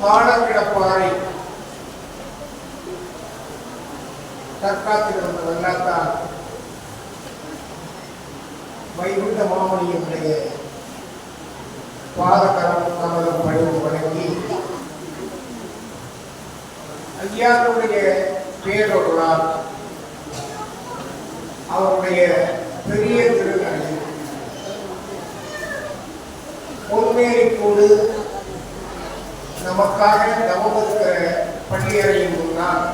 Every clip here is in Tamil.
பாடக்கிடப்பாறை தற்காத்து வந்த வெள்ளாத்தார் வைகுண்ட மாமணியினுடைய பாதகரம் கமலம் பணிவு வழங்கி ஐயாருடைய பேரொருளால் அவருடைய பெரிய திருநகை பொன்மேரிக்கூடு நமக்காக தவமிருக்கிற பள்ளியறையில் முன்னால்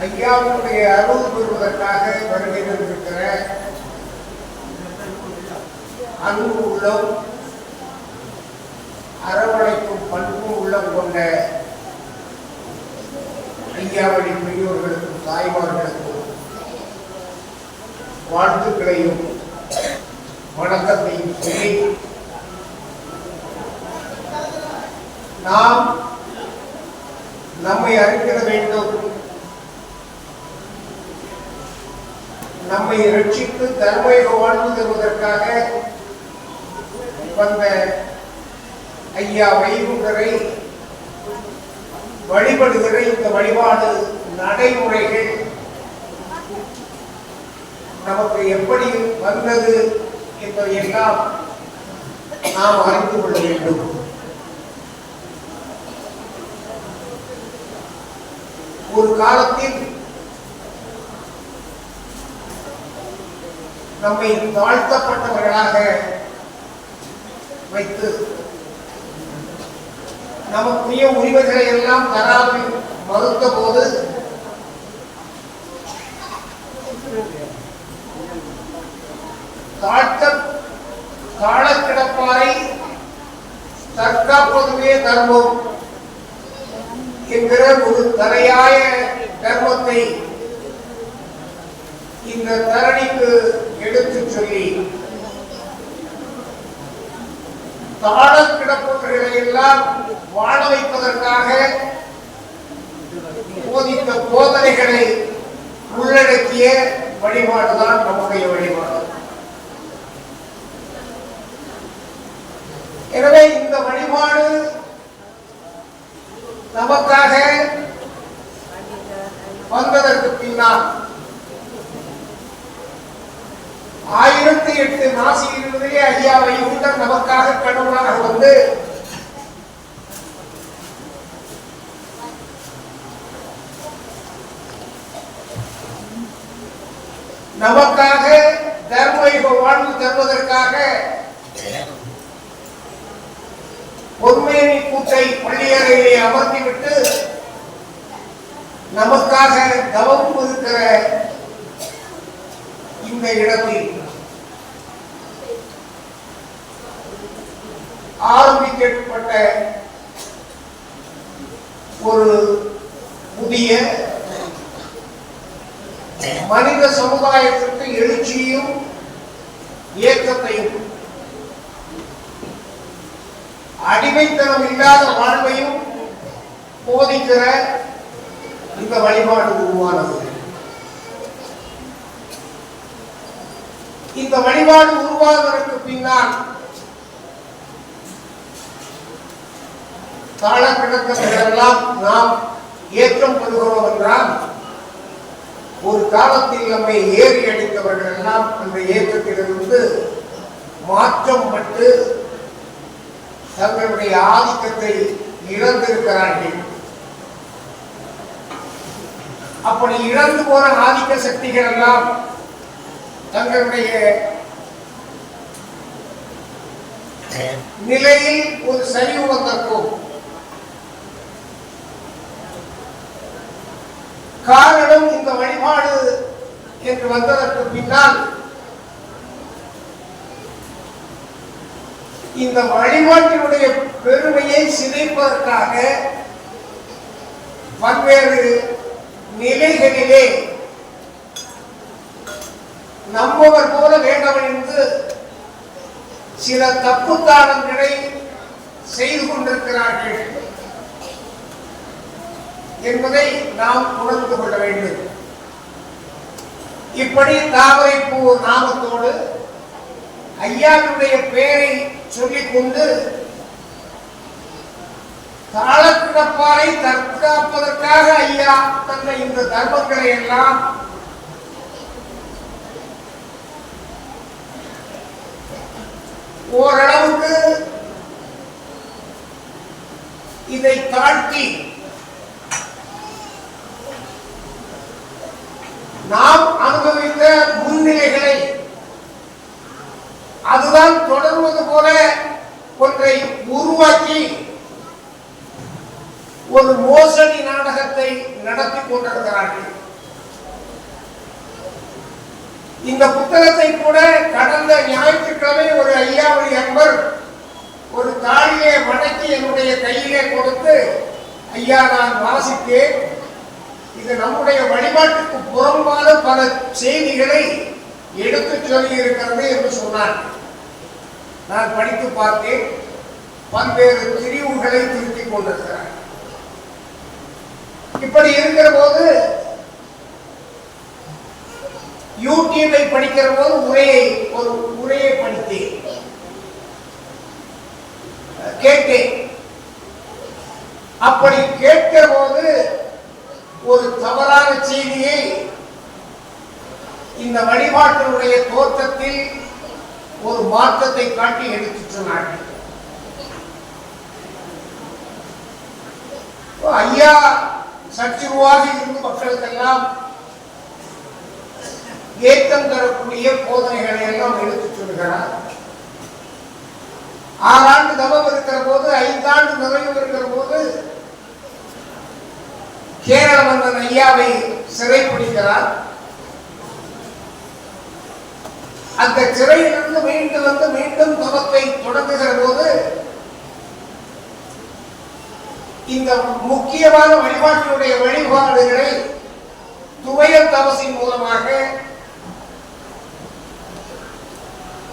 ஐயாவுடைய அருள் பெறுவதற்காக வருகை தந்திருக்கிற அன்பு உள்ளம் அரவணைக்கும் பண்பும் உள்ளம் கொண்ட ஐயாவடி பெரியோர்களுக்கும் தாய்மார்களுக்கும் வாழ்த்துக்களையும் வணக்கத்தையும் சொல்லி நாம் நம்மை அறிந்திட வேண்டும். நம்மை ரட்சித்து தர்மயுக வாழ்ந்து தருவதற்காக வந்த ஐயா வைகுண்டரை வழிபடுகிற இந்த வழிபாடு நடைமுறைகள் நமக்கு எப்படி வந்தது என்பதையெல்லாம் நாம் அறிந்து கொள்ள வேண்டும் ஒரு காலத்தில் நம்மை தாழ்த்தப்பட்டவர்களாக வைத்து நமக்குரிய உரிமைகளை எல்லாம் தராமல் மறுத்த போது தாழ்த்த தாழ தற்காப்பதுவே தர்மம். என்கிற ஒரு தலையாய தர்மத்தை இந்த தரணிக்கு எடுத்துச் சொல்லி தாழ கிடப்பவர்களை எல்லாம் வாழ வைப்பதற்காக போதித்த போதனைகளை உள்ளடக்கிய வழிபாடுதான் நம்முடைய வழிபாடு. எனவே இந்த வழிபாடு நமக்கு வந்ததற்கு பின்னால் காசியிலிருந்தே எட்டு நாசியிலிருந்தே ஐயா நமக்காக கடவுளாக வந்து நமக்காக தர்மயுக வாழ்வு தருவதற்காக பொன்மேனி கூத்தை பள்ளியறையிலே அமர்த்திவிட்டு நமக்காக தவம் இருக்கிற இந்த இடத்தில் ஆரம்பிக்கப்பட்ட ஒரு புதிய மனித சமுதாயத்திற்கு எழுச்சியும் இயக்கத்தையும் அடிமைத்தனம் இல்லாத வாழ்வையும் போதிக்கிற இந்த வழிபாடு உருவானது. இந்த வழிபாடு உருவாவதற்கு பின்னால் காலகட்டத்திலெல்லாம் நாம் ஏற்றம் கொள்கிறோம் என்றால் ஒரு காலத்தில் நம்மை ஏறி அடித்தவர்கள் எல்லாம் அந்த ஏற்றத்திலிருந்து மாற்றம் பட்டு தங்களுடைய ஆதிக்கத்தை இழந்திருக்கிறார்கள். அப்படி இழந்து போன ஆதிக்க சக்திகள் எல்லாம் தங்களுடைய நிலையில் ஒரு சரிவு வந்திருக்கும். காரணம் இந்த வழிபாடு என்று வந்ததற்கு பின்னால் இந்த வழிபாட்டினுடைய பெருமையை சிதைப்பதற்காக பல்வேறு நிலைகளிலே நம்பவர் போல வேண்டவன் என்று சில தப்புத்தாளங்களை செய்து கொண்டிருக்கிறார்கள். என்பதை நாம் உணர்ந்து கொள்ள வேண்டும். இப்படி தாமரைப்பூ நாமத்தோடு ஐயாவினுடைய பெயரை சொல்லிக் கொண்டு தாளக்கிடப்பாறை தற்காப்பதற்காக ஐயா தந்த இந்த தர்மங்களை எல்லாம் ஓரளவுக்கு இதை தாழ்த்தி நாம் அனுபவித்த முன்னிலைகளை அதுதான் தொடர்வது போல ஒன்றை உருவாக்கி ஒரு மோசடி நாடகத்தை நடத்தி கொண்டிருக்கிறார்கள். இந்த புத்தகத்தை கூட கடந்த ஞாயிற்றுக்கிழமை ஒரு ஐயாவுடைய அன்பர் ஒரு தாலியை மடக்கி என்னுடைய கையிலே கொடுத்து ஐயா நான் வாசித்தேன். இது நம்முடைய வழிபாட்டுக்கு புறம்பான பல செய்திகளை எடுத்துச் சொல்லி இருக்கிறது என்று சொன்னார். நான் படித்து பார்த்தேன். பல்வேறு பிரிவுகளை திருத்திக் கொண்டிருக்கிறார். இப்படி இருக்கிற போது யூடியூபை படிக்கிற போது உரையை ஒரு உரையை படித்தேன். கேட்டேன். அப்படி கேட்கிற போது ஒரு தவறான செய்தியை இந்த வழிபாட்டினுடைய தோற்றத்தில் ஒரு மாற்றத்தை காட்டி எடுத்துச் சொன்னார்கள். ஐயா சற்றுருவாக இருந்து மக்களுக்கெல்லாம் ஏற்றம் தரக்கூடிய போதனைகளை எல்லாம் எடுத்துச் சொல்கிறார். ஆறாண்டு தவம் இருக்கிற போது ஐந்தாண்டு நிறைவு இருக்கிற போது கேரள மன்னன் ஐயாவை சிறைப்பிடிக்கிறார். அந்த சிறையிலிருந்து மீண்டு வந்து மீண்டும் தவத்தை தொடங்குகிற போது இந்த முக்கியமான வழிபாட்டினுடைய வழிபாடுகளை துவைய தவசின் மூலமாக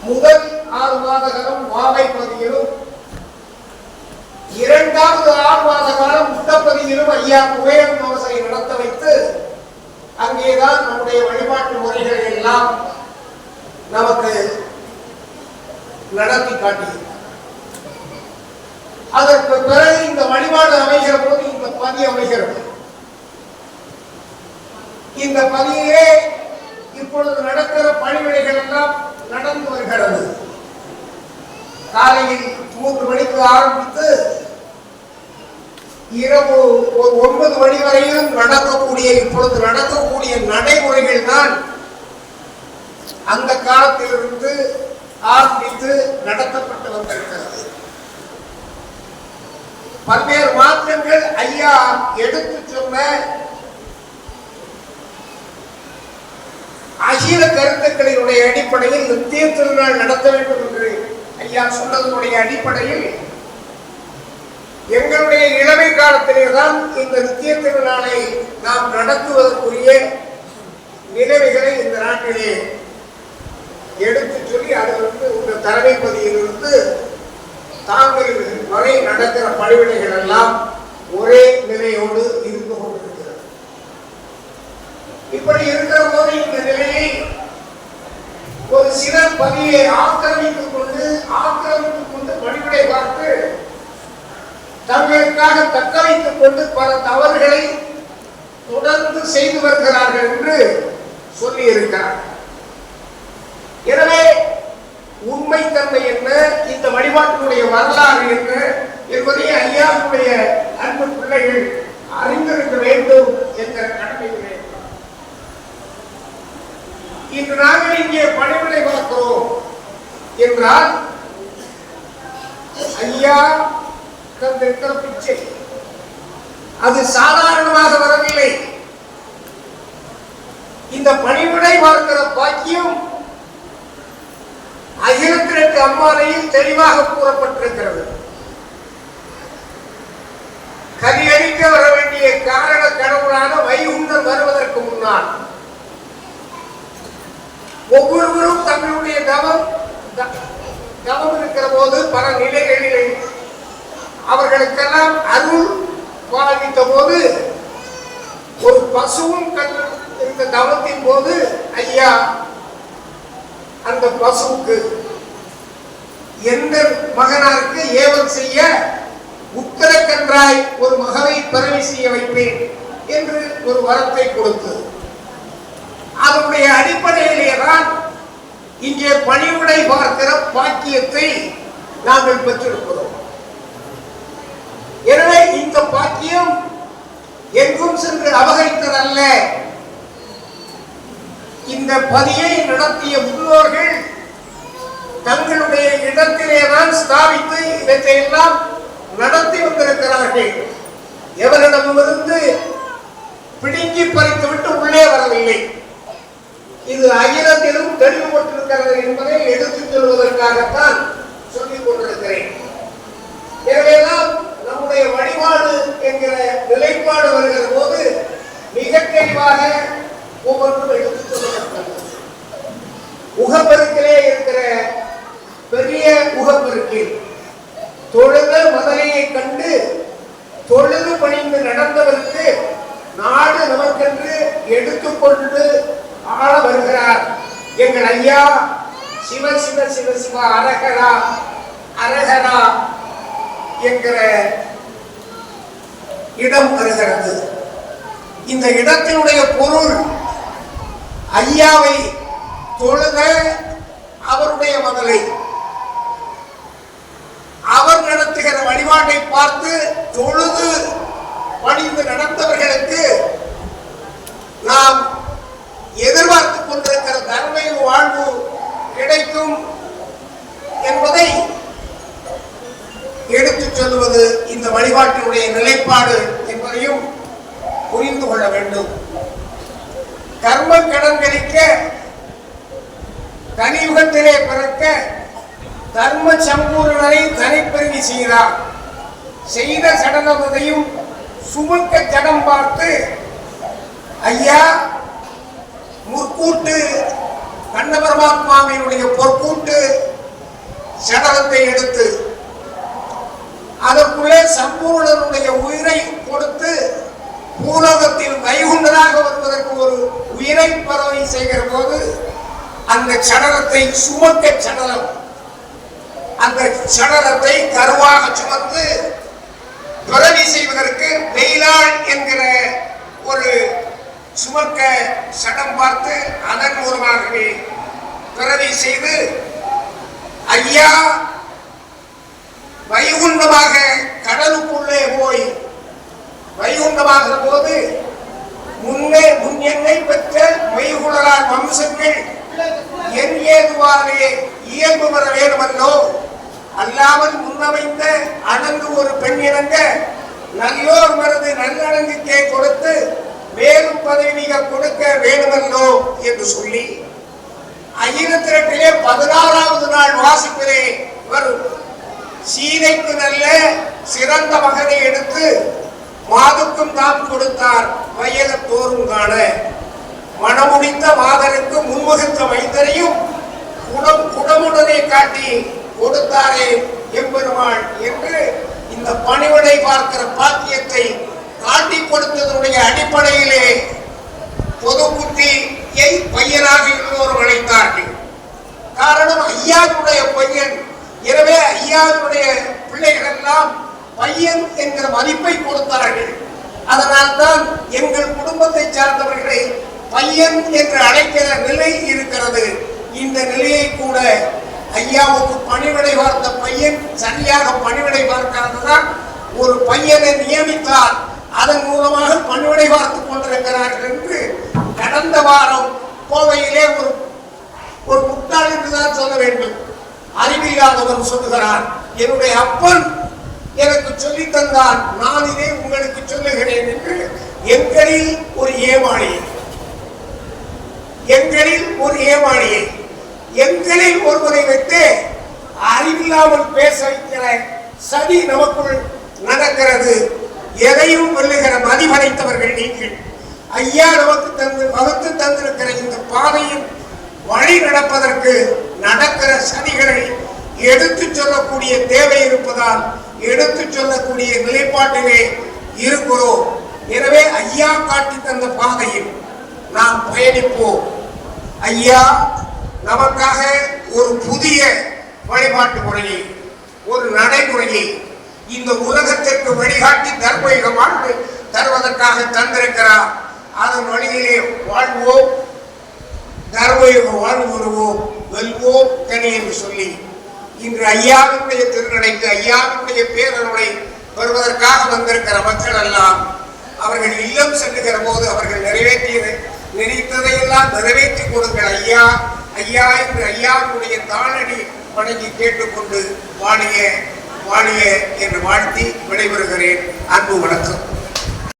முதல் ஆறு மாதங்களும் வாவை பகுதியிலும் இரண்டாவது ஆறு மாத காலம் முட்டப்பகுதியிலும் ஐயா துவையல் தவசை நடத்த வைத்து அங்கேதான் நம்முடைய வழிபாட்டு முறைகள் எல்லாம் நமக்கு நடத்தி காட்டியிருக்கிறார். அதற்கு பிறகு இந்த வழிபாடு அமைகிற போது இந்த பதி அமைகிறது. இந்த பதியிலே இப்பொழுது நடக்கிற பணிவிடைகள் எல்லாம் நடந்து வருகிறது. காலையில் மூன்று மணிக்கு ஆரம்பித்து இரவு ஒன்பது மணி வரையிலும் நடக்கக்கூடிய இப்பொழுது நடக்கக்கூடிய நடைமுறைகள் தான் அந்த காலத்திலிருந்து ஆரம்பித்து நடத்தப்பட்டு வந்திருக்கிறது. பல்வேறு மாற்றங்கள் ஐயா எடுத்து சொன்ன அகில கருத்துக்களினுடைய அடிப்படையில் நித்திய திருநாள் நடத்த வேண்டும் என்று ஐயா சொன்னதனுடைய அடிப்படையில் எங்களுடைய இளமை காலத்திலே தான் இந்த நித்திய திருநாளை நாம் நடத்துவதற்குரிய நிலைமைகளை இந்த நாட்டிலே எடுத்து சொல்லி அதிலிருந்து இந்த தலைமைப்பதியிலிருந்து தாங்கள் வரை நடக்கிற பணிவிடைகள் எல்லாம் ஒரே நிலையோடு இருந்து கொண்டிருக்கிறது. இப்படி இருக்கிற போது இந்த நிலையை ஒரு சிலர் பதியை ஆக்கிரமித்துக் கொண்டு ஆக்கிரமித்துக் கொண்டு பணிவிடை பார்த்து தங்களுக்காக தக்க வைத்துக் கொண்டு பல தவறுகளை தொடர்ந்து செய்து வருகிறார்கள் என்று சொல்லி இருக்கிறார் எனவே உண்மைத்தன்மை என்ன? இந்த வழிபாட்டினுடைய வரலாறு என்ன? என்பதை ஐயாவுடைய அன்பு பிள்ளைகள் அறிந்திருக்க வேண்டும் என்ற கடமையிலே இன்று நாங்கள் இங்கே பணிவிடை பார்க்கிறோம் என்றால் ஐயா தந்திருக்கிற பிச்சை. அது சாதாரணமாக வரவில்லை. இந்த பணிவிடை பார்க்கிற பாக்கியம் அகிலத்திற்கு அம்மானையில் தெளிவாக கூறப்பட்டிருக்கிறது. கதியடிக்க வர வேண்டிய காரண கடவுளான வைகுண்டர் வருவதற்கு முன்னால் ஒவ்வொருவரும் தங்களுடைய தவம் த- தவம் இருக்கிற போது பல நிலைகளிலே அவர்களுக்கெல்லாம் அருள் பாதித்த போது ஒரு பசுவும் கண் இருந்த தவத்தின் போது ஐயா அந்த பசுவுக்கு எந்த மகனாருக்கு ஏவல் செய்ய உத்தரக்கன்றாய் ஒரு மகவை பரவி செய்ய வைப்பேன் என்று ஒரு வரத்தை கொடுத்தது. அதனுடைய அடிப்படையிலே தான் இங்கே பணிவுடை பார்க்கிற பாக்கியத்தை நாங்கள் பெற்றிருக்கிறோம். எனவே இந்த பாக்கியம் எங்கும் சென்று அபகரித்ததல்ல. இந்த பதியை நடத்திய முன்னோர்கள் தங்களுடைய இடத்திலே தான் ஸ்தாபித்து இவற்றையெல்லாம் நடத்தி வந்திருக்கிறார்கள். எவரிடமிருந்து பிடுங்கி பறித்துவிட்டு உள்ளே வரவில்லை. இது அகிலத்திலும் தெளிவுபட்டிருக்கிறது என்பதை எடுத்துச் சொல்வதற்காகத்தான் சொல்லிக் கொண்டிருக்கிறேன். எனவேதான் நம்முடைய வழிபாடு என்கிற நிலைப்பாடு வருகிற போது மிக தெளிவாக ஒவ்வொன்றும் எடுத்துச் சொல்லப்பட்டது. உகப்பெருக்கிலே இருக்கிற பெரிய உகப்பெருக்கில் தொழுத மதனையை கண்டு தொழுது பணிந்து நடந்தவருக்கு நாடு நமக்கென்று எடுத்துக்கொண்டு எங்கள் ஐயா சிவ சிவ சிவ சிவ அரகரா அரகரா என்கிற இடம் வருகிறது. இந்த இடத்தினுடைய பொருள் ஐயாவை தொழுக அவருடைய மதலை அவர் நடத்துகிற வழிபாட்டை பார்த்து தொழுது பணிந்து நடந்தவர்களுக்கு நாம் எதிர்பார்த்து கொண்டிருக்கிற தர்ம வாழ்வு கிடைக்கும் என்பதை எடுத்துச் சொல்வது இந்த வழிபாட்டினுடைய நிலைப்பாடு என்பதையும் புரிந்து கொள்ள வேண்டும். கர்ம கடன் கழிக்க கலியுகத்திலே பிறக்க தர்ம சம்பூரணரை தனிப்பிரிவு செய்கிறார். செய்த சடனத்தையும் சுமக்க ஜடம் பார்த்து ஐயா முற்கூட்டு கண்ண பரமாத்மாவினுடைய பொற்கூட்டு சடலத்தை எடுத்து அதற்குள்ளே சம்பூர்ணனுடைய உயிரை கொடுத்து பூலோகத்தில் வைகுண்டனாக வருவதற்கு ஒரு உயிரை பரவி செய்கிற போது அந்த சடலத்தை சுமக்க சடலம். அந்த சடலத்தை கருவாக சுமந்து பிறவி செய்வதற்கு வெயிலாள் என்கிற ஒரு சுமக்க சடம் பார்த்து அதன் மூலமாகவே பிறவி செய்து ஐயா வைகுண்டமாக கடலுக்குள்ளே போய் வைகுண்டமாகிற போது முன்னே முன் முன்னெண்ணை பெற்ற மெய்குளரார் வம்சங்கள் என் ஏதுவாரே இயல்பு வர வேண்டுமல்லோ? அல்லாமல் முன்னமைந்த அணங்கு ஒரு பெண் இணங்க நல்லோர் மருந்து நல்லடங்குக்கே கொடுத்து மேலும் பதவி கொடுக்க வேண்டுமல்லோ என்று சொல்லி அகிலத்திரட்டிலே பதினாறாவது நாள் வாசிப்பிலே வரும் சீதைக்கு நல்ல சிறந்த மகனை எடுத்து மாதுக்கும் தாம் கொடுத்தார். வயது தோறும் காண. மனமுடித்த மாதருக்கு முன்முகத்த மைந்தரையும் குடம் குடமுடனே காட்டி கொடுத்தாரே எம்பெருமாள் என்று இந்த பணிவடை பார்க்கிற பாக்கியத்தை காட்டி கொடுத்ததனுடைய அடிப்படையிலே பொது புத்தியை பையனாக எல்லோரும் அழைத்தார்கள் காரணம் ஐயாவுடைய பையன். எனவே ஐயாவுடைய பிள்ளைகள் எல்லாம் பையன் என்கிற மதிப்பை கொடுத்தார்கள். அதனால் தான் எங்கள் குடும்பத்தை சார்ந்தவர்களை பையன் என்று அழைக்கிற நிலை இருக்கிறது. இந்த நிலையை கூட ஐயாவுக்கு பணிவிடை பார்த்த பையன் சரியாக பணிவிடை பார்க்காததான் ஒரு பையனை நியமித்தார். அதன் மூலமாக பணிவிடை பார்த்துக் கொண்டிருக்கிறார்கள் என்று கடந்த வாரம் கோவையிலே ஒரு ஒரு முட்டாள் என்றுதான் சொல்ல வேண்டும். அறிவில்லாதவன் சொல்லுகிறான் என்னுடைய அப்பன் எனக்கு சொல்லித் தந்தான் நான் இதை உங்களுக்கு சொல்லுகிறேன் என்று எங்களில் ஒரு ஏமாளியை எங்களில் ஒரு ஏமாளியை எங்களில் ஒருவரை வைத்து அறிவில்லாமல் பேச வைக்கிற சதி நமக்குள் நடக்கிறது. எதையும் வெல்லுகிற மதிபடைத்தவர்கள் நீங்கள். ஐயா நமக்கு தந்து வகுத்து தந்திருக்கிற இந்த பாதையில் வழி நடப்பதற்கு நடக்கிற சதிகளை எடுத்துச் சொல்லக்கூடிய தேவை இருப்பதால் எடுத்துச் சொல்லக்கூடிய நிலைப்பாட்டிலே இருக்கிறோம். எனவே ஐயா காட்டி தந்த பாதையில் நாம் பயணிப்போம். ஐயா நமக்காக ஒரு புதிய வழிபாட்டு முறையை ஒரு நடைமுறையை இந்த உலகத்திற்கு வழிகாட்டி தர்மயுக வாழ்வு தருவதற்காக தந்திருக்கிறார். அதன் வழியிலே வாழ்வோம் தர்மயுக வாழ்வு வருவோம் வெல்வோம் என்று சொல்லி இன்று ஐயாவினுடைய திருநடைக்கு ஐயாவினுடைய பேரருளை பெறுவதற்காக வந்திருக்கிற மக்கள் எல்லாம் அவர்கள் இல்லம் செல்லுகிற போது அவர்கள் நிறைவேற்றியது நினைத்ததையெல்லாம் நிறைவேற்றி கொடுங்கள் ஐயா. ஐயா என்று ஐயாவுடைய தானடி வணங்கி கேட்டுக்கொண்டு வாணிய வாழிய என்று வாழ்த்தி விடைபெறுகிறேன். அன்பு வணக்கம்.